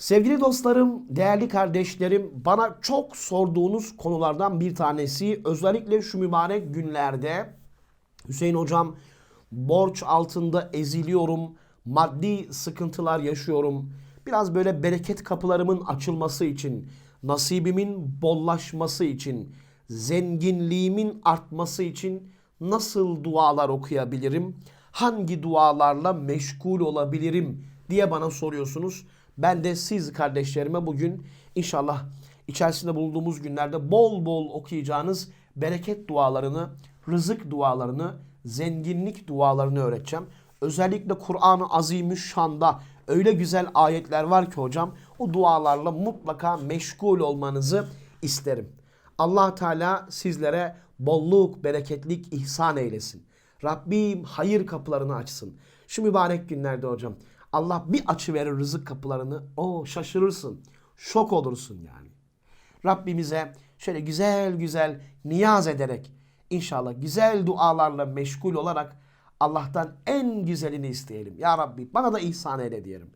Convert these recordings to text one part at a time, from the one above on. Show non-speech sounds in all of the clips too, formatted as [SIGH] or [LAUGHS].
Sevgili dostlarım, değerli kardeşlerim, bana çok sorduğunuz konulardan bir tanesi özellikle şu mübarek günlerde Hüseyin hocam borç altında eziliyorum, maddi sıkıntılar yaşıyorum. Biraz böyle bereket kapılarımın açılması için, nasibimin bollaşması için, zenginliğimin artması için nasıl dualar okuyabilirim? Hangi dualarla meşgul olabilirim diye bana soruyorsunuz. Ben de siz kardeşlerime bugün inşallah içerisinde bulunduğumuz günlerde bol bol okuyacağınız bereket dualarını, rızık dualarını, zenginlik dualarını öğreteceğim. Özellikle Kur'an-ı Azimüşşan'da öyle güzel ayetler var ki hocam o dualarla mutlaka meşgul olmanızı isterim. allah Teala sizlere bolluk, bereketlik ihsan eylesin. Rabbim hayır kapılarını açsın. Şu mübarek günlerde hocam Allah bir açı verir rızık kapılarını. O şaşırırsın. Şok olursun yani. Rabbimize şöyle güzel güzel niyaz ederek inşallah güzel dualarla meşgul olarak Allah'tan en güzelini isteyelim. Ya Rabbi bana da ihsan eyle diyelim.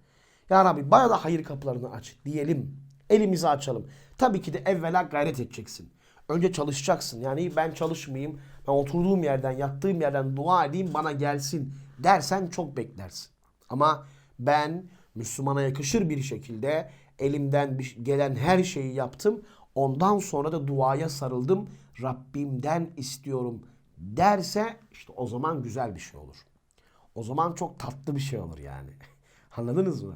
Ya Rabbi bana da hayır kapılarını aç diyelim. Elimizi açalım. Tabii ki de evvela gayret edeceksin. Önce çalışacaksın. Yani ben çalışmayayım. Ben oturduğum yerden, yattığım yerden dua edeyim bana gelsin dersen çok beklersin. Ama ben Müslümana yakışır bir şekilde elimden gelen her şeyi yaptım. Ondan sonra da duaya sarıldım. Rabbimden istiyorum derse işte o zaman güzel bir şey olur. O zaman çok tatlı bir şey olur yani. [LAUGHS] Anladınız mı?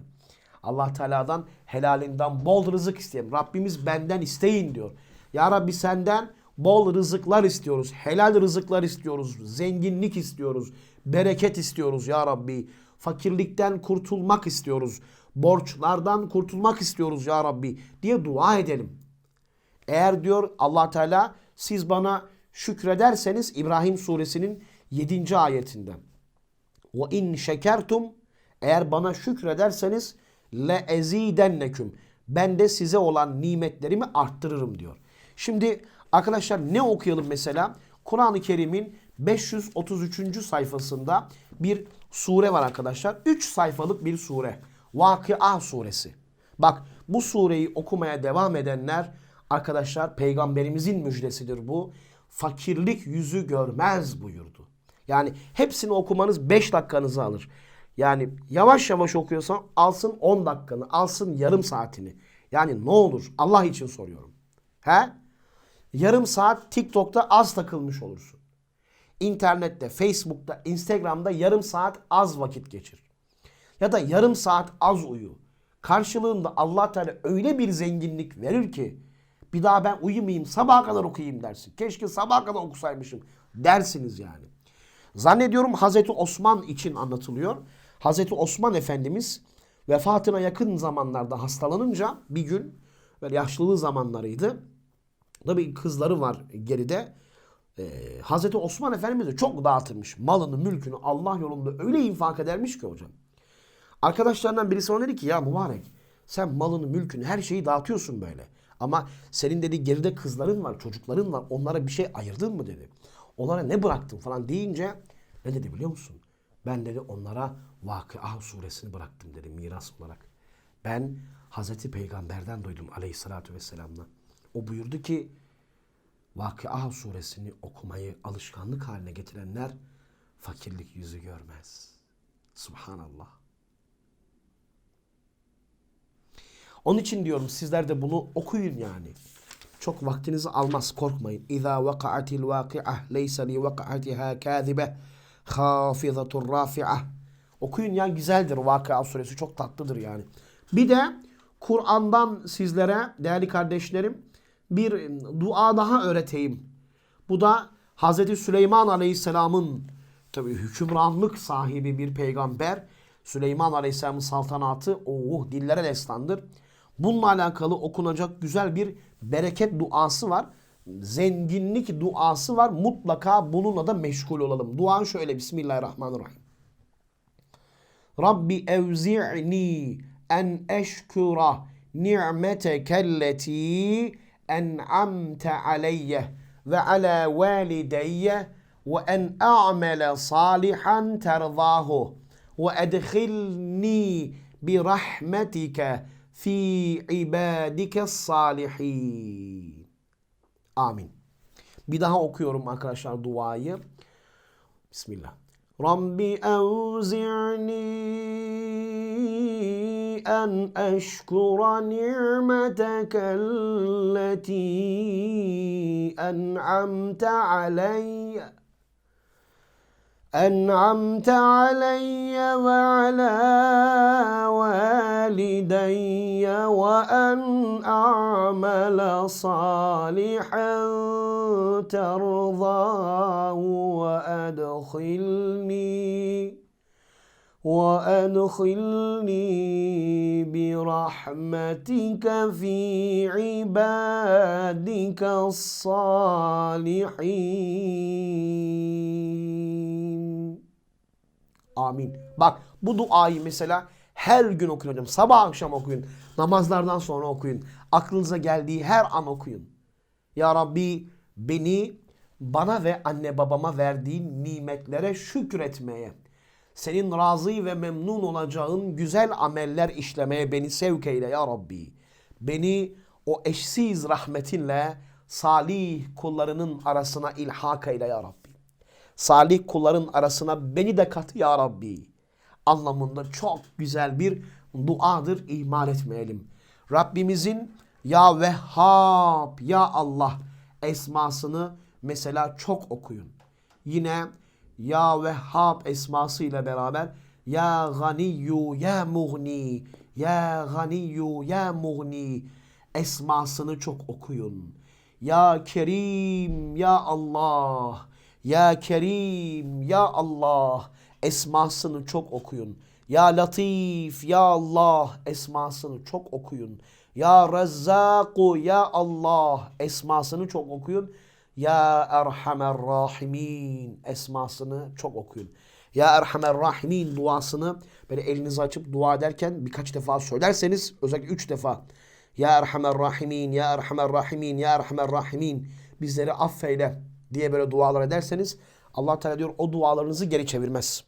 Allah Teala'dan helalinden bol rızık isteyelim. Rabbimiz benden isteyin diyor. Ya Rabbi senden bol rızıklar istiyoruz. Helal rızıklar istiyoruz. Zenginlik istiyoruz. Bereket istiyoruz ya Rabbi. Fakirlikten kurtulmak istiyoruz. Borçlardan kurtulmak istiyoruz ya Rabbi diye dua edelim. Eğer diyor allah Teala siz bana şükrederseniz İbrahim suresinin 7. ayetinde. Ve in şekertum eğer bana şükrederseniz le ezidenneküm ben de size olan nimetlerimi arttırırım diyor. Şimdi arkadaşlar ne okuyalım mesela? Kur'an-ı Kerim'in 533. sayfasında bir sure var arkadaşlar. 3 sayfalık bir sure. Vakıa suresi. Bak bu sureyi okumaya devam edenler arkadaşlar peygamberimizin müjdesidir bu. Fakirlik yüzü görmez buyurdu. Yani hepsini okumanız 5 dakikanızı alır. Yani yavaş yavaş okuyorsan alsın 10 dakikanı, alsın yarım saatini. Yani ne olur Allah için soruyorum. He? Yarım saat TikTok'ta az takılmış olursun. İnternette, Facebook'ta, Instagram'da yarım saat az vakit geçir. Ya da yarım saat az uyu. Karşılığında Allah Teala öyle bir zenginlik verir ki bir daha ben uyumayayım sabaha kadar okuyayım dersin. Keşke sabaha kadar okusaymışım dersiniz yani. Zannediyorum Hazreti Osman için anlatılıyor. Hazreti Osman Efendimiz vefatına yakın zamanlarda hastalanınca bir gün böyle yaşlılığı zamanlarıydı. Tabii kızları var geride. Ee, Hazreti Osman Efendimiz de çok dağıtırmış. Malını, mülkünü Allah yolunda öyle infak edermiş ki hocam. Arkadaşlarından birisi ona dedi ki ya mübarek sen malını, mülkünü, her şeyi dağıtıyorsun böyle. Ama senin dedi geride kızların var, çocukların var. Onlara bir şey ayırdın mı dedi. Onlara ne bıraktın falan deyince ne dedi biliyor musun? Ben dedi onlara Vakıa suresini bıraktım dedi miras olarak. Ben Hazreti Peygamber'den duydum aleyhissalatü vesselam'dan. O buyurdu ki Vakıa suresini okumayı alışkanlık haline getirenler fakirlik yüzü görmez. Subhanallah. Onun için diyorum sizler de bunu okuyun yani. Çok vaktinizi almaz korkmayın. İza vaka'atil vaki'ah leysa li vaka'atiha kâzibe hafizatur rafi'ah. Okuyun ya güzeldir Vakıa suresi çok tatlıdır yani. Bir de Kur'an'dan sizlere değerli kardeşlerim bir dua daha öğreteyim. Bu da Hazreti Süleyman Aleyhisselam'ın tabi hükümranlık sahibi bir peygamber. Süleyman Aleyhisselam'ın saltanatı oh dillere destandır. Bununla alakalı okunacak güzel bir bereket duası var. Zenginlik duası var. Mutlaka bununla da meşgul olalım. Dua şöyle Bismillahirrahmanirrahim. Rabbi evzi'ni en eşkura ni'metekelleti en'amte aleyye ve ala valideyye ve en a'mele salihan terzahu ve edkhilni bi rahmetike fi ibadike salihin. Amin. Bir daha okuyorum arkadaşlar duayı. Bismillah. Rabbi evzi'ni en eşkura ni'meteke alleti en'amte aleyye أنعمت علي وعلى والدي وأن أعمل صالحا ترضاه وأدخلني وأدخلني برحمتك في عبادك الصالحين Amin. Bak bu duayı mesela her gün okuyun hocam. Sabah akşam okuyun. Namazlardan sonra okuyun. Aklınıza geldiği her an okuyun. Ya Rabbi beni bana ve anne babama verdiğin nimetlere şükretmeye, senin razı ve memnun olacağın güzel ameller işlemeye beni sevk eyle ya Rabbi. Beni o eşsiz rahmetinle salih kullarının arasına ilhak eyle ya Rabbi. Salih kulların arasına beni de kat ya Rabbi. Anlamında çok güzel bir duadır ihmal etmeyelim. Rabbimizin ya Vehhab, ya Allah esmasını mesela çok okuyun. Yine ya Vehhab esması ile beraber ya Ganiyyu ya Mughni ya Ganiyyu ya Mughni esmasını çok okuyun. Ya Kerim ya Allah ya Kerim ya Allah esmasını çok okuyun. Ya Latif ya Allah esmasını çok okuyun. Ya Rezzaku ya Allah esmasını çok okuyun. Ya Erhamer Rahimin esmasını çok okuyun. Ya Erhamer Rahimin duasını böyle elinizi açıp dua ederken birkaç defa söylerseniz özellikle üç defa Ya Erhamer Rahimin, Ya Erhamer Rahimin, Ya Erhamer Rahimin bizleri affeyle diye böyle dualar ederseniz Allah Teala diyor o dualarınızı geri çevirmez.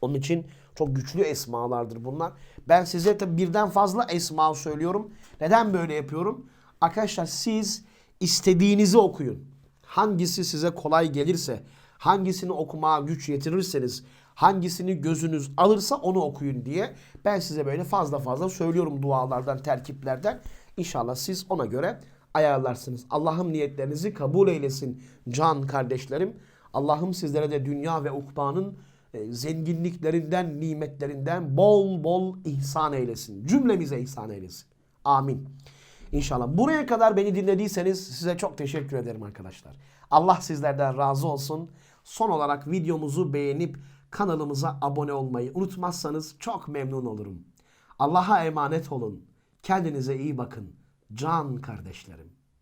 Onun için çok güçlü esmalardır bunlar. Ben size tabi birden fazla esma söylüyorum. Neden böyle yapıyorum? Arkadaşlar siz istediğinizi okuyun. Hangisi size kolay gelirse, hangisini okumaya güç yetirirseniz, hangisini gözünüz alırsa onu okuyun diye ben size böyle fazla fazla söylüyorum dualardan, terkiplerden. İnşallah siz ona göre ayarlarsınız. Allah'ım niyetlerinizi kabul eylesin can kardeşlerim. Allah'ım sizlere de dünya ve ukbanın e, zenginliklerinden, nimetlerinden bol bol ihsan eylesin. Cümlemize ihsan eylesin. Amin. İnşallah. Buraya kadar beni dinlediyseniz size çok teşekkür ederim arkadaşlar. Allah sizlerden razı olsun. Son olarak videomuzu beğenip kanalımıza abone olmayı unutmazsanız çok memnun olurum. Allah'a emanet olun. Kendinize iyi bakın. Can kardeşlerim.